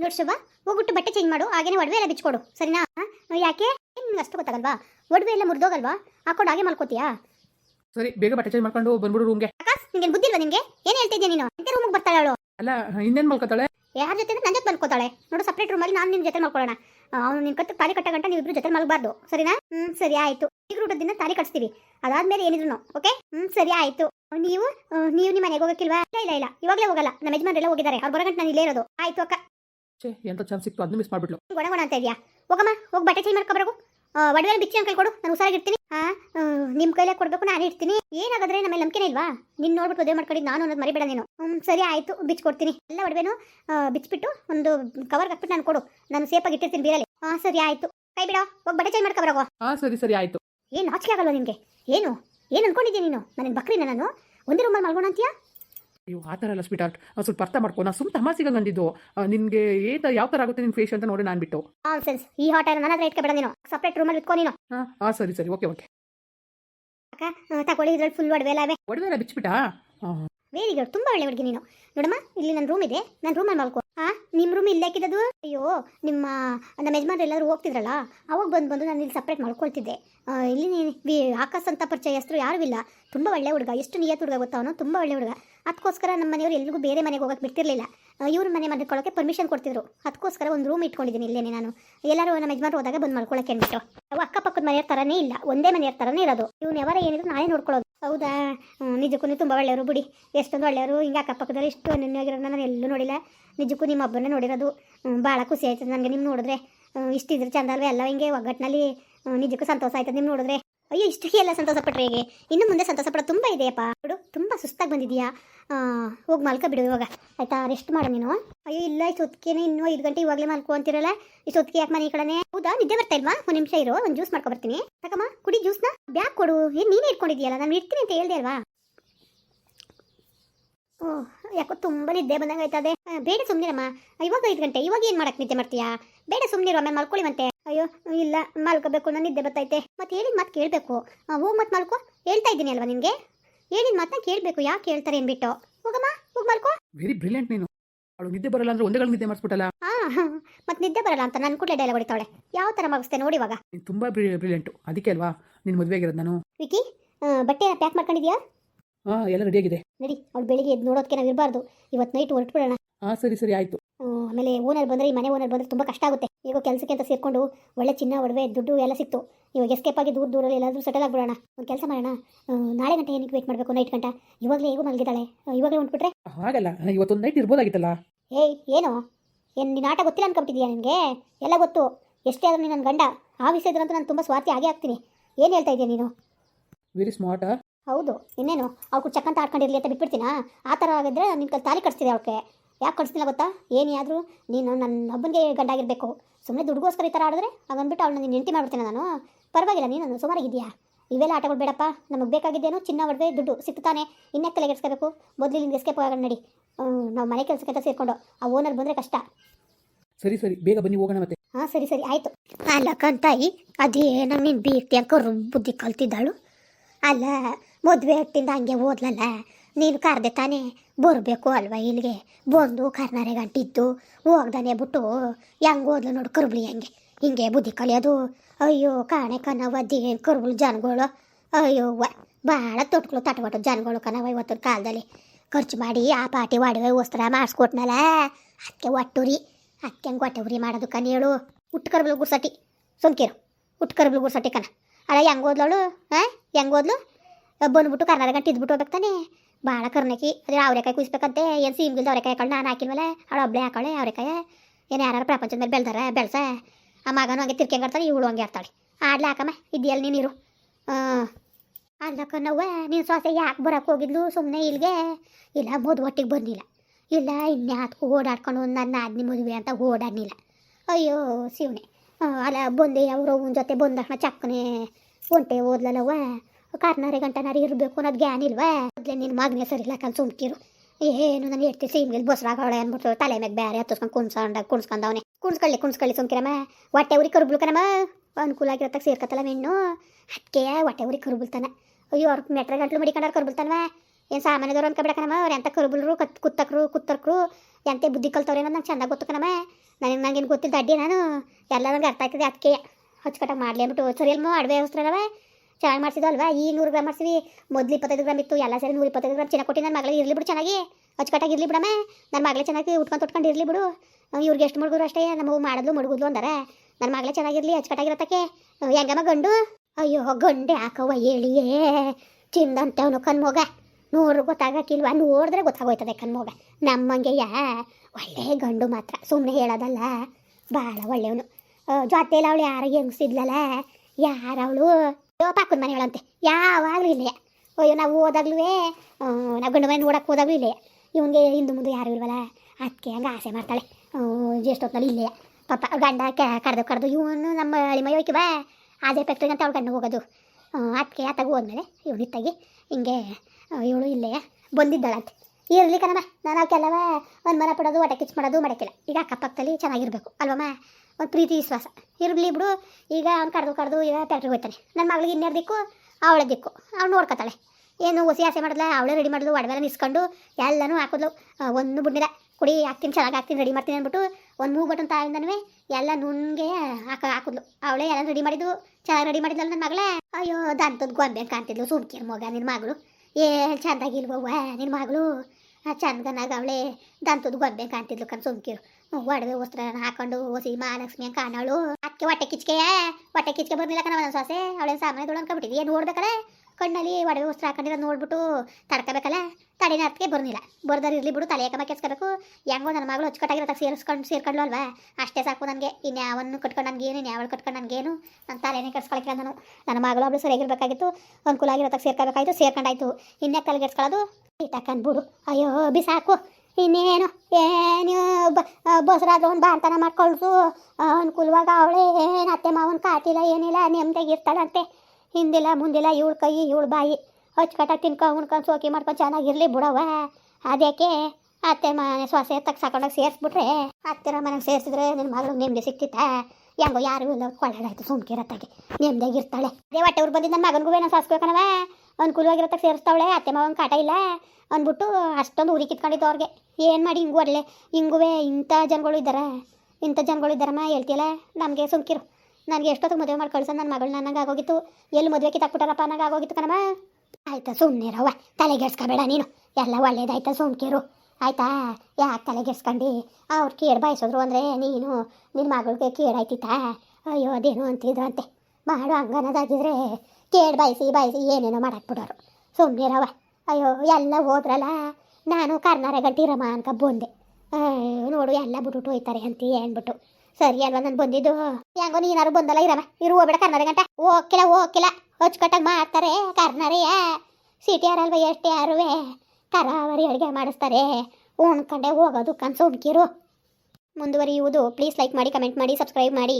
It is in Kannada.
ನೋಡ್ ಶೋಭಾ ಹೋಗ್ಬಿಟ್ಟು ಬಟ್ಟೆ ಚೇಂಜ್ ಮಾಡು ಹಾಗೇನೆ ಒಡವೆ ಎಲ್ಲ ಬಿಚ್ಕೊಡು ಸರಿನಾ? ಯಾಕೆ? ನಿಮ್ಗೆ ಅಷ್ಟು ಗೊತ್ತಾಗಲ್ವಾ? ಒಡವೆ ಎಲ್ಲ ಮುರಿದೋಗಲ್ವಾ? ಹಾಕೊಂಡು ಹಾಗೆ ಮಲ್ಕೋತೀಯಾ ಸರಿ ಬೇಗ ಬಟ್ಟೆ ಚೇಂಜ್ ಮಾಡ್ಕೊಂಡು ಬಂದ್ಬಿಡು ರೂಮ್ಗೆ ಆಕಾಶ್ ನಿಂಗೆ ಬುದ್ಧಿ ಇಲ್ವಾ ನಿಂಗೆ? ಏನು ಹೇಳ್ತಿದ್ಯಾ ನೀನು? ಅಂತ ರೂಮಿಗೆ ಬರ್ತಾಳೆ ಅವಳು. ಅಲ್ಲ ಇನ್ನೇನ್ ಮಲ್ಕೋತಾಳೆ? ಯಾರ ಜೊತೆ ನನ್ನ ಜೊತೆ ಮಲ್ಕೋತಾಳೆ. ನೋಡು ಸಪ್ರೇಟ್ ರೂಮಲ್ಲಿ ನಾನು ನಿನ್ನ ಜೊತೆ ಮಲ್ಕೊಳ್ಳೋಣ. ಅವನು ನಿನ್ನ ಕತ್ತು ತಾಲಿ ಕಟ್ಟ ಗಂಟ ನೀವು ಇಬ್ರು ಜೊತೆ ಮಲ್ಬಾರ್ದು ಸರಿನಾ? ಹ್ಮ್ ಸರಿ ಆಯ್ತು. ಈಗ ಊಟದ ದಿನ ತಾಲಿ ಕಟ್ಸ್ತೀವಿ. ಅದಾದ್ಮೇಲೆ ಏನಿದ್ರು ಓಕೆ ಹ್ಮ್ ಸರಿ ಆಯ್ತು. ನೀವು ನೀವು ನಿಮ್ಮ ಮನೆಗೆ ಹೋಗಕ್ಕಿಲ್ವಾ? ಇಲ್ಲ ಇಲ್ಲ ಇಲ್ಲ. ಇವಾಗಲೇ ಹೋಗಲ್ಲ. ನಮ್ಮ ಯಜಮಾನರೆಲ್ಲ ಹೋಗಿದ್ದಾರೆ. ಅವ್ರು ಬರಗಂಟ ನಾನು ಇಲ್ಲೇ ಇರೋದು. ಆಯ್ತು ಅಕ್ಕ. ಛೇ ಎಂತ ಚಾನ್ಸ್ ಸಿಕ್ತು? ಅದನ್ನ ಮಿಸ್ ಮಾಡ್ಬಿಟ್ಲು. ಒಣ ಅಂತ ಇದೆಯಾ? ಹೋಗಮ್ಮ ಹೋಗಿ ಬಟ್ಟೆ ಚೇಂಜ್ ಮಾಡ್ಕೊಬರಗು ಒಡವೆ ಬಿಚ್ಚಿ ಅಂಕಲ್ ಕೊಡು ನಾನು ಹುಷಾರಾಗಿರ್ತೀನಿ ಹಾ ನಿಮ್ಮ ಕೈಲೇ ಕೊಡ್ಬೇಕು ನಾನು ಇರ್ತೀನಿ. ಏನಾಗಾದ್ರೆ ನಮ್ಮ ನಂಬಿಕೆನೇ ನಂಬಿಕೆ ಇಲ್ವಾ? ನಿನ್ನ ನೋಡ್ಬಿಟ್ಟು ಮದುವೆ ಮಾಡ್ಕೊಡಿ ನಾನು ಅನ್ನೋದು ಮರಿಬೇಡ ನೀನು. ಹ್ಞೂ ಸರಿ ಆಯ್ತು ಬಿಚ್ಕೊಡ್ತೀನಿ ಎಲ್ಲ ಒಡವೆನು ಬಿಚ್ಚಿಬಿಟ್ಟು ಒಂದು ಕವರ್ ಹಾಕ್ಬಿಟ್ಟು ನಾನು ಕೊಡು. ನಾನು ಸೇಫಾಗಿ ಇಟ್ಟಿರ್ತೀನಿ ಬೀರಲ್ಲಿ. ಹಾ ಸರಿ ಆಯ್ತು. ಕೈ ಬಿಡೋ ಹೋಗಿ ಬಟ್ಟೆ ಚೇಂಜ್ ಮಾಡ್ಕೊಬರಗು ಹಾ ಸರಿ ಸರಿ ಆಯ್ತು. ಏನು ಆಚೆ ಆಗಲ್ವಾ ನಿಮಗೆ? ಏನು? ಏನು ಅನ್ಕೊಂಡಿದ್ದೀನಿ ನೀನು? ನನ್ನ ಬಕ್ರಿನ ನಾನು? ಒಂದೇ ರೂಮಲ್ಲಿ ಮಲ್ಗೋಣ ಅಂತೀಯಾ? ಅಯ್ಯೋ ಆ ಥರ ಅಲ್ಲ ಸ್ವೀಟ್ ಸ್ವಲ್ಪ ಅರ್ಥ ಮಾಡ್ಕೊ. ನಾ ಸುಮ್ ತಮಾಸಿಗೆ ಅಂದಿದ್ದು ನಿನಗೆ ಏನು ಯಾವ ಥರ ಆಗುತ್ತೆ ನಿನ್ ಫೇಸ್ ಅಂತ ನೋಡಿ ನಾನು ಬಿಟ್ಟು. ಹಾಂ ಸೆನ್ಸ್ ಈ ಹಾಟ್ ನನ್ನ ಹತ್ರ ಇಟ್ಕೊಬೇಡ ನೀನು. ಸಪ್ರೇಟ್ ರೂಮಲ್ಲಿ ಇಟ್ಕೊ ನೀನು. ಹಾ ಹಾಂ ಸರಿ ಸರಿ. Okay okay. ಅಕ್ಕ ತಗೊಳ್ಳಿ ಇದ್ರಲ್ಲಿ ಫುಲ್ ಒಡವೆ ಎಲ್ಲ ಒಡವೆ ಬಿಚ್ಬಿಟ್ಟಾ ವೆರಿ ಗುಡ್ ತುಂಬಾ ಒಳ್ಳೆ ಹುಡುಗಿ ನೀನು. ನೋಡಮ್ಮ ಇಲ್ಲಿ ನನ್ನ ರೂಮ್ ಇದೆ. ನನ್ನ ರೂಮಲ್ಲಿ ಮಲ್ಕೋ ಹಾ ನಿಮ್ಮ ರೂಮ್ ಇಲ್ಲೇ ಹಾಕಿದ್ದು ಅಯ್ಯೋ ನಿಮ್ಮ ನಮ್ಮ ಯಜಮಾನ್ರು ಹೋಗ್ತಿದ್ರಲ್ಲ? ಅವಾಗ ಬಂದು ಬಂದು ನಾನು ಇಲ್ಲಿ ಸಪ್ರೇಟ್ ಮಾಡ್ಕೊಳ್ತಿದ್ದೆ. ಆ, ಇಲ್ಲಿ ಆಕಾಶ ಆಕಾಶ್ ಅಂತ ಪರಿಚಯಸ್ಥರು ಯಾರೂ ಇಲ್ಲ. ತುಂಬ ಒಳ್ಳೆ ಹುಡುಗ. ಎಷ್ಟು ನಿಯತ್ ಹುಡುಗ ಗೊತ್ತಾ ತುಂಬಾ ತುಂಬ ಒಳ್ಳೆ ಹುಡುಗ. ಅದಕ್ಕೋಸ್ಕರ ನಮ್ಮ ಮನೆಯವರು ಎಲ್ರಿಗೂ ಬೇರೆ ಮನೆಗೆ ಹೋಗಕ್ಕೆ ಬಿಡ್ತಿರ್ಲಿಲ್ಲ. ಇವ್ರ ಮನೆ ಮಾಡ್ಕೊಳ್ಳೋಕೆ ಪರ್ಮಿಷನ್ ಕೊಡ್ತಿದ್ರು. ಅದಕ್ಕೋಸ್ಕರ ಒಂದು ರೂಮ್ ಇಟ್ಕೊಂಡಿದ್ದೀನಿ ಇಲ್ಲೇನೆ ನಾನು. ಎಲ್ಲರೂ ನಮ್ಮ ಯಜಮಾನ್ರು ಹೋದಾಗ ಬಂದು ಮಾಡ್ಕೊಳ್ಳೋಕೆ ಅಂದ್ಬಿಟ್ಟು ಅವು ಅಕ್ಕಪಕ್ಕದ ಮನೆಯವ್ರ ತರನೇ ಇಲ್ಲ. ಒಂದೇ ಮನೆಯವ್ರ ತರನೇ ಇರೋದು. ಇವ್ನು ಯಾವಾರ ಏನಿದ್ರು ನಾನೇ ನೋಡ್ಕೊಳ್ಳೋದು. ಹೌದಾ? ನಿಜಕ್ಕೂ ತುಂಬ ಒಳ್ಳೆಯವರು ಬಿಡಿ. ಎಷ್ಟೊಂದು ಒಳ್ಳೆಯವರು. ಹಿಂಗೆ ಅಕ್ಕಪಕ್ಕದಲ್ಲಿ ಇಷ್ಟು ನೆನ್ನೆಯಾಗಿರೋದು ನಾನು ಎಲ್ಲೂ ನೋಡಿಲ್ಲ. ನಿಜಕ್ಕೂ ನಿಮ್ಮ ಹಬ್ಬನೇ ನೋಡಿರೋದು. ಭಾಳ ಖುಷಿ ಆಯ್ತದೆ ನನಗೆ ನಿಮ್ಮ ನೋಡಿದ್ರೆ. ಇಷ್ಟಿದ್ರೆ ಚಂದ ಅಲ್ವೇ? ಎಲ್ಲ ಹಿಂಗೆ ಒಗ್ಗಟ್ಟಿನಲ್ಲಿ ನಿಜಕ್ಕೂ ಸಂತೋಷ ಆಯ್ತದೆ ನಿಮ್ಮ ನೋಡಿದ್ರೆ. ಅಯ್ಯೋ ಇಷ್ಟು ಎಲ್ಲ ಸಂತೋಷ ಪಟ್ರೆ ಹೇಗೆ? ಇನ್ನು ಮುಂದೆ ಸಂತೋಷ ಪಡೋದು ತುಂಬ ಇದೆಯಪ್ಪ. ಬಿಡು, ತುಂಬ ಸುಸ್ತಾಗಿ ಬಂದಿದ್ಯಾ ಹೋಗಿ ಮಲ್ಕ ಬಿಡು ಇವಾಗ. ಆಯ್ತಾ ರೆಸ್ಟ್ ಮಾಡು ನೀನು. ಅಯ್ಯೋ, ಇಲ್ಲ ಇಷ್ಟೊತ್ತಿಗೆ ಇನ್ನೂ ಐದು ಗಂಟೆ ಇವಾಗಲೇ ಮಲ್ಕೊ ಅಂತಿರಲ್ಲ? ಇಷ್ಟೊತ್ತಿಗೆ ಯಾಕೆ ಮನೆ ಈ ಕಡೆ ಹೌದಾ, ನಿದ್ದೆ ಬರ್ತಾ ಇಲ್ವಾ? ಒಂದು ನಿಮಿಷ ಇರೋ, ಒಂದು ಜ್ಯೂಸ್ ಮಾಡ್ಕೊ ಬರ್ತೀನಿ. ತಕಮ್ಮ, ಕುಡಿ ಜ್ಯೂಸ್ನ ಬ್ಯಾಗ್ ಕೊಡು. ಏನು ನೀನೇ ಇಟ್ಕೊಂಡಿದ್ಯಲ್ಲ ನಾನು ಇಡ್ತೀನಿ ಅಂತ ಹೇಳ್ದೆ ಅಲ್ವಾ? ಓ ಯಾಕೋ ತುಂಬ ನಿದ್ದೆ ಬಂದಂಗೆ ಆಯ್ತದೆ. ಬೇಡ ಸುಮ್ಮನಿರಮ್ಮ ಇವಾಗ ಐದು ಗಂಟೆ. ಇವಾಗ ಏನು ಮಾಡಕ್ಕೆ ನಿದ್ದೆ ಮಾಡ್ತೀಯಾ? ಬೇಡ ಸುಮ್ಮನಿರು ಆಮೇಲೆ ಮಲ್ಕೊಳ್ಳಿ ಮತ್ತೆ ಅಯ್ಯೋ ಇಲ್ಲ ಮಲ್ಕೋಬೇಕು ನಾನು ನಿದ್ದೆ ಬರ್ತೈತೆ ಮತ್ತೆ ಹೇಳಿದ ಮಾತು ಕೇಳಬೇಕು. ಹೋಗಿ ಮತ್ತೆ ಮಲ್ಕೋ. ಹೇಳ್ತಾ ಇದ್ದೀನಿ ಅಲ್ವಾ ನಿನಗೆ? ಹೇಳಿದ ಮಾತನ್ನ ಕೇಳಬೇಕು ಯಾಕೆ ಹೇಳ್ತಾರೆ ಅಂದ್ಬಿಟ್ಟು. ಹೋಗಮ್ಮ ಹೋಗಿ ಮಲ್ಕೋ. ವೆರಿ ಬ್ರಿಲಿಯಂಟ್ ನೀನು. ಅವಳು ನಿದ್ದೆ ಬರಲ್ಲ ಅಂದ್ರೆ ಒಂದೇ ನಿದ್ದೆ ಮಾಡಿಸ್ಬಿಟ್ಟಲ್ಲ? ಹಾಂ. ಮತ್ತೆ ನಿದ್ದೆ ಬರಲ್ಲ ಅಂತ ನನ್ನ ಕೂಡಲೇ ಡೈಲಾಗ್ ಹೊಡಿತಾಳೆ ಯಾವ ತರ ಮಗಿಸ್ತೆ ನೋಡಿ ಇವಾಗ. ನೀನು ತುಂಬಾ ಬ್ರಿಲಿಯಂಟು ಅದಕ್ಕೆ ಅಲ್ವಾ? ನಿನ್ನ ಮದುವೆ ಆಗಿರೋದು ನಾನು. ವಿಕಿ ಬಟ್ಟೆ ಪ್ಯಾಕ್ ಮಾಡ್ಕೊಂಡಿದ್ಯಾ? ಹಾಂ ಎಲ್ಲ ರೆಡಿಯಾಗಿದೆ ನಡಿ ಅವ್ಳು ಬೆಳಿಗ್ಗೆ ಎದ್ದು ನೋಡೋದಕ್ಕೆ ನಾವು ಇರಬಾರ್ದು. ಇವತ್ತು ನೈಟ್ ಹೊರಟು ಬಿಡೋಣ ಹಾಂ ಸರಿ ಸರಿ ಆಯಿತು. ಆಮೇಲೆ ಓನರ್ ಬಂದರೆ ಈ ಮನೆ ಓನರ್ ಬಂದರೆ ತುಂಬ ಕಷ್ಟ ಆಗುತ್ತೆ. ಈಗ ಕೆಲಸಕ್ಕೆ ಅಂತ ಸೇರ್ಕೊಂಡು ಒಳ್ಳೆ ಚಿನ್ನ ಒಡವೆ ದುಡ್ಡು ಎಲ್ಲ ಸಿಕ್ತು. ಇವಾಗ ಎಸ್ಕೇಪ್ ಆಗಿ ದೂರ ದೂರಲ್ಲಿ ಎಲ್ಲಾದರೂ ಸೆಟಲ್ ಆಗಿಬಿಡೋಣ. ಒಂದು ಕೆಲಸ ಮಾಡೋಣ. ನಾಳೆ ಗಂಟೆ ಏನಕ್ಕೆ ವೇಟ್ ಮಾಡಬೇಕು ನೈಟ್ ಗಂಟ? ಇವಾಗಲೇ ಹೇಗೂ ಮಲಗಿದ್ದಾಳೆ. ಇವಾಗಲೇ ಹೊಂಟ್ಬಿಟ್ರೆ? ಹಾಗಲ್ಲ. ಇವತ್ತೊಂದು ನೈಟ್ ಇರ್ಬೋದಾಗಿತ್ತಲ್ಲ? ಏಯ್ ಏನು? ಏನು ನಿನ್ನ ಆಟ ಗೊತ್ತಿಲ್ಲ ಅನ್ಕೊಂಬಿಟ್ಟಿದ್ಯಾ ನಿನಗೆ? ಎಲ್ಲ ಗೊತ್ತು. ಎಷ್ಟೇ ಆದರೂ ನೀನು ನನ್ನ ಗಂಡ. ಆ ವಿಷಯದ್ರಂತೂ ನಾನು ತುಂಬ ಸ್ವಾರ್ಥಿ ಆಗೇ ಆಗ್ತೀನಿ. ಏನು ಹೇಳ್ತಾ ಇದೆಯಾ ನೀನು? ವೆರಿ ಸ್ಮಾರ್ಟ್ ಹೌದು. ಇನ್ನೇನು? ಅವ್ಳು ಚಕ್ಕಂತ ಆಡ್ಕೊಂಡಿರಲಿ ಅಂತ ಬಿಟ್ಬಿಡ್ತೀನಾ? ಆ ಥರ ಆಗಿದ್ರೆ ನಿನ್ನ ಕೈ ತಾಲಿ ಕಟ್ಸ್ತಿದೆ ಅವಕ್ಕೆ ಯಾಕೆ ಕಟ್ಸ್ತಿಲ್ಲ ಗೊತ್ತಾ? ಏನೇ ಆದರೂ ನೀನು ನನ್ನ ಹಬ್ಬನಿಗೆ ಗಂಡಾಗಿರಬೇಕು. ಸುಮ್ಮನೆ ದುಡ್ಗೋಸ್ಕರ ಈ ಥರ ಆಡಿದ್ರೆ ಹಾಗಂದ್ಬಿಟ್ಟು ಅವಳನ್ನ ನೀನು ಹೆಂಡತಿ ಮಾಡ್ಬಿಡ್ತೀನಿ ನಾನು? ಪರವಾಗಿಲ್ಲ ನೀನು ಸುಮಾರಾಗಿದೆಯಾ ಇವೆಲ್ಲ ಆಟಗಳು ಬೇಡಪ್ಪ. ನಮಗೆ ಬೇಕಾಗಿದ್ದೇನು ಚಿನ್ನ ಒಡವೆ ದುಡ್ಡು ಸಿಕ್ತಾನೆ ಇನ್ನೇ ತಲೆಗೆಡ್ಸ್ಕೋಬೇಕು ಮೊದಲು ನಿಮ್ಗೆ ಎಸ್ಕೇಪ್ ಆಗೋಣ ನಡಿ. ನಾವು ಮನೆ ಕೆಲಸಕ್ಕೆ ಅಂತ ಸೇರಿಕೊಂಡು. ಆ ಓನರ್ ಬಂದರೆ ಕಷ್ಟ. ಸರಿ ಸರಿ. ಬೇಗ ಬನ್ನಿ ಹೋಗೋಣ ಮತ್ತೆ. ಹಾಂ ಸರಿ ಸರಿ. ಆಯಿತು. ಅಲ್ಲ ಕಂತಾಯಿ ಅದೇನ ನೀನು ಬೀರ್ತಿ ಅಂಕ ಬುದ್ಧಿ ಕಲ್ತಿದ್ದಾಳು? ಅಲ್ಲ ಮದುವೆ ಹೊಟ್ಟಿಂದ ಹಂಗೆ ಓದ್ಲಲ್ಲ ನೀನು ಕರೆದೆ ತಾನೇ ಬರಬೇಕು ಅಲ್ವಾ ಇಲ್ಲಿಗೆ? ಬಂದು ಕರ್ನಾರೆ ಗಂಟಿದ್ದು, ಹೋಗ್ದಾನೆ ಬಿಟ್ಟು ಹೆಂಗೆ ಓದ್ಲು ನೋಡು ಕರ್ಬಳಿ ಹಂಗೆ. ಹಿಂಗೆ ಬುದ್ಧಿ ಕಲಿಯೋದು. ಅಯ್ಯೋ ಕಾಣೆ ಕನವ ಅದೇನು ಕರುಬ್ಳು ಜನಗಳು. ಅಯ್ಯೋ ಭಾಳ ತೊಟ್ಗಳು ತಟ್ಬಟ್ಟು ಜನಗಳು ಕನವ ಇವತ್ತಿನ ಕಾಲದಲ್ಲಿ. ಖರ್ಚು ಮಾಡಿ ಆ ಪಾಟಿ ಒಡವೆ ವಸ್ತ್ರ ಮಾಡಿಸ್ಕೊಟ್ನಲ್ಲ. ಅದಕ್ಕೆ ಒಟ್ಟುರಿ ಅದಕ್ಕೆ ಹೆಂಗೆ ಹೊಟ್ಟೆ ಉರಿ ಮಾಡೋದು ಕನ್ ಹೇಳು. ಹುಟ್ಟು ಕರ್ಬಳು ಗುರ್ಸಟಿ ಸುಮ್ಕಿರು. ಕರ್ಬಳು ಗುರ್ಸಟಿ ಕಣ. ಅಲ್ಲ ಹೆಂಗೆ ಓದ್ಲೋಳು ಹಾಂ ಹೆಂಗೆ ಓದ್ಲು ಬಂದ್ಬಿಟ್ಟು ಕರ್ನಾಟಕ ಗಂಟೆ ಇದ್ಬಿಟ್ಟು ಹೋಗ್ಬೇಕು ತಾನೆ. ಭಾಳ ಕರ್ನಕಿ, ಅದೇ ಅವ್ರೆಕಾಯಿ ಕುಯ್ಸ್ಬೇಕಂತೆ, ಏನು ಸೀಮ್ಗಿಲ್ದ ಅವ್ರೆಕಾಯಿ ಹಾಕೊಂಡು ನಾನು ಹಾಕಿಲ್ವಲ್ಲ? ಅವಳು ಒಬ್ಳೆ ಹಾಕೊಳ್ಳೆ ಅವ್ರೆಕಾಯಿ. ಏನು ಯಾರು ಪ್ರಪಂಚದ ಮೇಲೆ ಬೆಳ್ದಾರೆ, ಬೆಳ್ಸ? ಆ ಮಗನೂ ಹಂಗೆ ತಿರ್ಕೆ ಆಡ್ತಾಳೆ ಇವಳು ಹಂಗೆ ಆಡ್ತಾಳೆ. ಆಡ್ಲೆ ಹಾಕಮ್ಮ ಇದೆಯಲ್ಲ ಇರು. ಅಲ್ಲಕ್ಕ ನಾವು ನೀನು ಸೊಸೆ ಯಾಕೆ ಬರಕ್ಕೆ ಹೋಗಿದ್ಲು? ಸುಮ್ಮನೆ ಇಲ್ಲಿಗೆ ಇಲ್ಲ, ಮದುವೆ ಒಟ್ಟಿಗೆ ಬಂದಿಲ್ಲ. ಇಲ್ಲ ಇನ್ಯಾತ್ಕು ಓಡಾಡ್ಕೊಂಡು ನನ್ನ ಆದ್ನಿ ಮದುವೆ ಅಂತ ಓಡಾಡಲಿಲ್ಲ ಅಯ್ಯೋ, ಶಿವನೇ. ಅಲ್ಲ, ಬಂದೆ, ಅವರು ಜೊತೆ ಬಂದ ತಕ್ಷಣ ಚಕ್ಕನೆ ಒಂಟೆ ಓದ್ಲಲ್ಲವ ಕಾರ್ನಾರೆ ಗಂಟನಾರಿ ಇರಬೇಕು ಅನ್ನೋದು ಗ್ಯಾನ್ ಇಲ್ವಾ? ಮೊದಲೇ ನಿನ್ನ ಮಗನೇ ಸರಿ ಇಲ್ಲ ಕಲ್ ಸುಮ್ಕಿರು. ಏನು ನನ್ನ ಹೇಳ್ತೀನಿ ಸೀಮ್ಗಿಲ್ ಬಸ್ರಾಗವಳೆ ಅಂದ್ಬಿಟ್ಟು ತಲೆ ಮ್ಯಾಗ ಬೇರೆ ಹತ್ತಿಸ್ಕೊಂಡು ಕುಣ್ಸ್ಕೊಂಡ, ಕುಣ್ಸ್ಕೊಂಡವನೆ. ಕುಣ್ಸ್ಕೊಳ್ಳಿ ಕುಣ್ಸ್ಕೊಳ್ಳಿ ಸುಮ್ಕಿರಮ್ಮ. ಹೊಟ್ಟೆ ಉರಿ ಕಣಮ್ಮ. ಅನುಕೂಲ ಆಗಿರತ್ತಾಗ ಸೇರ್ಕತ್ತಲ್ಲ ಹೆಣ್ಣು ಅದಕ್ಕೆ ಹೊಟ್ಟೆ ಉರಿ ಕರುಬುಲ್ತಾನ. ಅಯ್ಯೋ, ಅವ್ರ ಮೆಟ್ರ ಗಂಟ್ಲು ಮಡಿಕೊಂಡವ್ರು ಕರುಬುಲ್ತಾನವ. ಏನು ಸಾಮಾನ್ಯದವ್ರು ಅನ್ಕೊಬಿಡಕನಮ್ಮ ಅವ್ರು ಎಂತ ಕರುಬುಲ್ರು, ಕತ್ ಕುತ್ತಕ್ರು, ಕುತ್ತರ್ಕ್ರು. ಎಂತೆ ಬುದ್ಧಿ ಕಲ್ತವ್ರೆ ಅನ್ನೋದು ನಂಗೆ ಗೊತ್ತು ಕಣಮ್ಮ. ನನಗೆ ನಂಗೇನು ಗೊತ್ತಿಲ್ಲ ಅಡ್ಡಿ ನಾನು? ಎಲ್ಲ ನಂಗೆ ಅರ್ಥ ಆಗ್ತದೆ ಅದಕ್ಕೆ ಅಚ್ಚುಕಟ್ಟಾಗಿ ಮಾಡ್ಲಿ ಅಂದ್ಬಿಟ್ಟು ಸರಿ ಅಲ್ಮ ಅಡುಗೆ ಅವಸರವ ಚೆನ್ನಾಗಿ ಮಾಡಿಸಿದ್ದು ಅಲ್ವಾ? ಈಗ ನೂರು ಗ್ರಾಮ್ ಮಾಡ್ಸಿದ್ವಿ. ಮೊದಲು ಇಪ್ಪತ್ತೈದು ಗ್ರಾಮ್ ಇತ್ತು. ಎಲ್ಲ ಸೇರಿ ನೂರು ಇಪ್ಪತ್ತೈದು ಗ್ರಾಮ್ ಚೆನ್ನಾಗಿ ಕೊಟ್ಟು ನನ್ನ ಮಗಳಿಗೆ ಇರಲಿ ಬಿಡು ಚೆನ್ನಾಗಿ. ಅಚ್ಚುಕಟ್ಟಾಗಿ ಇರಲಿ ಬಿಡಮ್ಮ. ನನ್ನ ಮಗಳೇ ಚೆನ್ನಾಗಿ ಉಟ್ಕೊಂಡು ತೊಟ್ಕೊಂಡು ಇರಲಿ ಬಿಡು. ಇವ್ರಿಗೆ ಎಷ್ಟು ಮುಳುಗುರು ಅಷ್ಟೇ. ನಮಗೆ ಮಾಡಿದ್ಲು ಮುಳುಗುದ್ಲು ಅಂದಾರೆ. ನನ್ನ ಮಗಳೇ ಚೆನ್ನಾಗಿರಲಿ ಅಚ್ಚುಕಟ್ಟಾಗಿರತ್ತಕ್ಕೆ ಹೆಂಗಮ್ಮ ಗಂಡು? ಅಯ್ಯೋ, ಗಂಡೆ ಹಾಕವ್ವ ಹೇಳಿಯೇ. ಚಿಂದಂತವನು ಕಣ್ಮೋಗ. ನೋಡ್ರು ಗೊತ್ತಾಗಕ್ಕಿಲ್ವಾ? ನೋಡಿದ್ರೆ ಗೊತ್ತಾಗೋಯ್ತದೆ ಕಣ್ಮೋಗ. ನಮ್ಮಂಗೆಯ? ಒಳ್ಳೆ ಗಂಡು ಮಾತ್ರ. ಸುಮ್ಮನೆ ಹೇಳೋದಲ್ಲ. ಭಾಳ ಒಳ್ಳೆಯವನು. ಜೊತೆಯಲ್ಲಿ ಅವಳು ಯಾರು ಹೆಂಗ್ಸಿದ್ಲಲ್ಲ? ಯಾರವಳು? ಪಾಕನ ಮನೆಗಳಂತೆ ಯಾವಾಗಲೂ ಇಲ್ಲೇ ಅಯ್ಯೋ, ನಾವು ಹೋದಾಗ್ಲೂ ನಾವು ಗಂಡು ಮನೆ ನೋಡಕ್ಕೆ ಹೋದಾಗ್ಲೂ ಇಲ್ಲೇ ಇವನಿಗೆ ಹಿಂದೆ ಮುಂದೆ ಯಾರು ಇಲ್ವಲ್ಲ? ಅದಕ್ಕೆ ಹಂಗೆ ಆಸೆ ಮಾಡ್ತಾಳೆ. ಎಷ್ಟೊತ್ತಲ್ಲಿ ಇಲ್ಲೇ ಪಾಪ ಗಂಡ ಕರೆದು ಕರೆದು ಇವನು ನಮ್ಮ ಅಳಿಮೈ ಹೋಯ್ಕೆ ಬಾ. ಅದೇ ಫ್ಯಾಕ್ಟ್ರಿಗೆ ಅಂತ ಅವ್ಳು ಗಂಡು ಹೋಗೋದು. ಅದಕ್ಕೆ ಆತಾಗ ಹೋದ್ಮೇಲೆ ಇವನು ಇತ್ತಾಗಿ ಹಿಂಗೆ ಇವಳು ಇಲ್ಲೇ ಬಂದಿದ್ದಾಳಂತೆ. ಇರಲಿ ಕಣಮ್ಮ ನಾನು ಕೆಲವ ಒಂದು ಮನ ಪಡೋದು, ಹೊಟ್ಟೆ ಕಿಚ್ಚು ಮಾಡೋದು ಮಾಡಕ್ಕಿಲ್ಲ. ಈಗ ಅಕ್ಕಪಕ್ಕದಲ್ಲಿ ಚೆನ್ನಾಗಿರ್ಬೇಕು, ಅಲ್ವಮ್ಮ? ಒಂದು ಪ್ರೀತಿ, ವಿಶ್ವಾಸ. ಇರಲಿ ಬಿಡು, ಈಗ ಅವ್ನು ಕಡ್ದು ಕಡ್ದು ಈಗ ಫ್ಯಾಕ್ಟ್ರಿಗೆ ಹೋಗ್ತಾನೆ. ನನ್ನ ಮಗಳಿಗೆ ಇನ್ನೇರು ದಿಕ್ಕು, ಅವಳ ದಿಕ್ಕು. ಅವ್ಳು ನೋಡ್ಕೊತಾಳೆ. ಏನು ಹೊಸಿ ಆಸೆ ಮಾಡಿದ್ಲ, ಅವಳೇ ರೆಡಿ ಮಾಡಿದ್ಲು, ಒಡವೆಲ್ಲ ನಿಸ್ಕೊಂಡು ಎಲ್ಲನೂ ಹಾಕಿದ್ಲು. ಒಂದು ಬಿಡ್ನಿಲ್ಲ ಕುಡಿ, ಹಾಕ್ತೀನಿ, ಚೆನ್ನಾಗಿ ಹಾಕ್ತೀನಿ ರೆಡಿ ಮಾಡ್ತೀನಿ ಅಂದ್ಬಿಟ್ಟು ಒಂದು ಮೂಗು ಬಟನ್ ತಾಯಿಂದನೂ ಎಲ್ಲ ನುಣ್ಗೆ ಹಾಕ, ಹಾಕಿದ್ಲು. ಅವಳೇ ಎಲ್ಲ ರೆಡಿ ಮಾಡಿದ್ದು, ಚೆನ್ನಾಗಿ ರೆಡಿ ಮಾಡಿದ್ಲು ನನ್ನ ಮಗಳೇ? ಅಯ್ಯೋ, ದಂತದ ಗೊಂಬೆ ಕಾಣ್ತಿದ್ಲು ಸುಮ್ಕಿರ್ ಮಗ ನಿನ್ನ ಮಗಳು? ಏನು ಚೆಂದಾಗಿಲ್ವವ್ವ ನಿನ್ನ ಮಗಳು? ಆ ಚಂದನಾಗ ಅವಳೆ ದಂತದ ಗೊಂಬೆ ಕಾಣ್ತಿದ್ಲು ಕಣ್ ಸುಮ್ಕಿರು. ಒಡವೆ ವಸ್ತ್ರ ಹಾಕೊಂಡು ಹೊಸಿ ಮಹಾಲಕ್ಷ್ಮಿ ಅಂತ ಕಾಣವಳು. ಅದಕ್ಕೆ ಹೊಟ್ಟೆ ಕಿಚ್ಕೆ ಹೊಟ್ಟೆ ಕಿಚ್ಕೆ ಬರ್ಲಿಲ್ಲ ಕಣ ನನ್ನ ಸೊಸೆ. ಅವಳೇನು ಸಾಮಾನ್ಯ ದುಡ್ಡು ಅನ್ಕೊಬಿಟ್ಟಿದ್ವಿ ಏನು ನೋಡ್ಬೇಕಲ್ಲ ಕಣ್ಣಲ್ಲಿ ಒಡವೆ ವಸ್ತ್ರ ಹಾಕೊಂಡಿರೋದು ನೋಡ್ಬಿಟ್ಟು ತಡ್ಕೋಬೇಕಲ್ಲ? ತಡಿನ ಅದಕ್ಕೆ ಬರ್ನಿಲ್ಲ. ಬರ್ದಾರ ಇರಲಿ ಬಿಡು, ತಲೆ ಯಾಕಮ್ಮ ಕೆಸ್ಕೋಬೇಕು ಹೆಂಗೋ ನನ್ನ ಮಗಳು ಅಚ್ಚುಕಟ್ಟಾಗಿರತ್ತ, ಸೇರಿಸ್ಕೊಂಡು ಸೇರ್ಕೊಂಡ್ಲು ಅಲ್ವಾ? ಅಷ್ಟೇ ಸಾಕು ನನಗೆ. ಇನ್ಯಾವನ್ನು ಕಟ್ಕೊಂಡು ನನಗೇನು ಇನ್ಯಾವಳು ಕಟ್ಕೊಂಡು ನನಗೇನು? ನನ್ನ ತಲೆನೇ ಕೆಡ್ಸ್ಕೊಳಕ್ಕೆ ನಾನು. ನನ್ನ ಮಗಳು ಒಬ್ಳು ಸರಿಯಾಗಿರ್ಬೇಕಾಗಿತ್ತು ಅನುಕೂಲ ಆಗಿರತ್ತಕ್ಕೆ ಸೇರ್ಕೋಬೇಕಾಯ್ತು, ಸೇರ್ಕೊಂಡಾಯ್ತು. ಇನ್ಯಾಕೆ ತಲೆ ಕೆಡ್ಸ್ಕೊಳ್ಳೋದು? ಇಟ್ಟಕ್ಕನ್ಬಿಡು ಅಯ್ಯೋ, ಬಿಸಾಕು. ಇನ್ನೇನು? ಏನು ಬಸರಾದ್ರೆ ಒಂದು ಬಾಣ್ತನ ಮಾಡ್ಕೊಳ್ಸು. ಅನುಕೂಲವಾಗ ಅವಳೇ ಏನು ಅತ್ತೆ ಮಾವನ ಕಾಟಿಲ್ಲ, ಏನಿಲ್ಲ ನೆಮ್ಮದಿಗಿರ್ತಾಳಂತೆ ಹಿಂದಿಲ್ಲ ಮುಂದಿಲ್ಲ ಇವಳು ಕೈ, ಇವಳು ಬಾಯಿ. ಹಚ್ಕಟ್ಟಾಗಿ ತಿನ್ಕೊ ಉಣ್ಕೊಂಡು ಸೋಕಿ ಮಾಡ್ಕೊಂಡು ಚೆನ್ನಾಗಿರ್ಲಿ ಬಿಡವ ಅದಕ್ಕೆ ಅತ್ತೆ ಮನೆ ಸೊಸೆ ತಕ್ಕ ಸಾಕೊಂಡಾಗ ಸೇರಿಸ್ಬಿಟ್ರೆ. ಅತ್ತೆರ ಮನೆಗೆ ಸೇರಿಸಿದ್ರೆ ನಿನ್ನ ಮಗಳು ನೆಮ್ಮದಿ ಸಿಕ್ತಿತ್ತ? ಹೆಂಗೋ ಯಾರು ಇಲ್ಲ ಕೊಳ್ಳಾಡಾಯ್ತು ಸುಮ್ಕಿರತ್ತಾಗೆ ನೆಮ್ಮದಿಯಾಗಿರ್ತಾಳೆ ಅದೇ ಹೊಟ್ಟೆ ಊರು ಬಂದಿದ್ದು ನನ್ನ ಮಗನಿಗೂ ಏನೋ ಸಾಸ್ಕೋಕನವ ಅನುಕೂಲವಾಗಿರತ್ತಾಗ ಸೇರಿಸ್ತಾವಳೆ, ಅತ್ತೆ ಮಾವನ ಕಾಟ ಇಲ್ಲ. ಅಂದ್ಬಿಟ್ಟು ಅಷ್ಟೊಂದು ಉರಿ ಕಿತ್ಕೊಂಡಿದ್ದು ಅವ್ರಿಗೆ. ಏನು ಮಾಡಿ ಹಿಂಗೂ ಒಡಲೆ? ಹಿಂಗುವೆ ಇಂಥ ಜನಗಳು ಇದ್ದಾರೆ. ಇಂಥ ಜನಗಳು ಇದ್ದಾರಮ್ಮ, ಹೇಳ್ತಿಯಲ್ಲ? ನಮಗೆ ಸುಮ್ಕಿರು. ನನಗೆ ಎಷ್ಟೊತ್ತಿಗೆ ಮದುವೆ ಮಾಡಿ ಕಳ್ಸೋ ನನ್ನ ಮಗಳು ನನಗೆ ಆಗೋಗಿತ್ತು. ಎಲ್ಲಿ ಮದುವೆ ಕಿತ್ತಾಕ್ಬಿಟ್ಟಾರಪ್ಪ ನನಗೆ ಆಗೋಗಿತ್ತು ಕಣಮ್ಮ. ಆಯ್ತಾ ಸುಮ್ಮನಿರವ್ವ ತಲೆಗೆಡ್ಸ್ಕೊಬೇಡ ನೀನು. ಎಲ್ಲ ಒಳ್ಳೇದಾಯ್ತಾ, ಸುಮ್ಕಿರು. ಆಯ್ತಾ? ಯಾಕೆ ತಲೆಗೆಡ್ಸ್ಕೊಂಡು? ಅವ್ರು ಕೇಡ್ ಬಾಯಿಸಿದ್ರು ಅಂದರೆ ನೀನು ನಿನ್ನ ಮಗಳಿಗೆ ಕೇಳಾಯ್ತಿತ್ತಾ ಅಯ್ಯೋ, ಅದೇನು ಅಂತಿದ್ರು ಅಂತೆ. ಮಾಡು, ಹಂಗನದಾಗಿದ್ರೆ ಕೇಳಿ ಬಯಸಿ ಬಯಸಿ ಏನೇನೋ ಮಾಡಾಕ್ಬಿಡೋರು. ಸುಮ್ಮನಿರವ ಅಯ್ಯೋ, ಎಲ್ಲ ಹೋದ್ರಲ್ಲ? ನಾನು ಕರ್ನಾರ ಗಂಟಿರಮ್ಮ ಅಂತ ಬಂದೆ. ನೋಡು, ಎಲ್ಲ ಬಿಟ್ಬಿಟ್ಟು ಹೋಯ್ತಾರೆ ಅಂತ ಹೇಳ್ಬಿಟ್ಟು ಸರಿ ಅಲ್ವಾ, ನಾನು ಬಂದಿದ್ದು. ಹೆಂಗೋ ನೀನಾರು ಬಂದಲ್ಲ, ಇರಮ್ಮ. ಇರು, ಹೋಗ್ಬೇಡ ಕರ್ನಾಟಕ ಗಂಟ. ಹೋಗಿಲ್ಲ ಹೋಗಿಲ್ಲ ಹೊಚ್ಕಟ್ಟಾಗಿ ಮಾಡ್ತಾರೆ ಕರ್ನಾರೆಯ ಸಿಟಿ ಯಾರಲ್ವ, ಎಷ್ಟು ಯಾರುವೆ. ಕರಾವರಿ ಅಡುಗೆ ಮಾಡಿಸ್ತಾರೆ. ಉಣ್ಕಂಡೆ ಹೋಗೋದು ಕನ್ಸು ಮುಂದುವರಿಯುವುದು. ಪ್ಲೀಸ್ ಲೈಕ್ ಮಾಡಿ ಕಮೆಂಟ್ ಮಾಡಿ ಸಬ್ಸ್ಕ್ರೈಬ್ ಮಾಡಿ.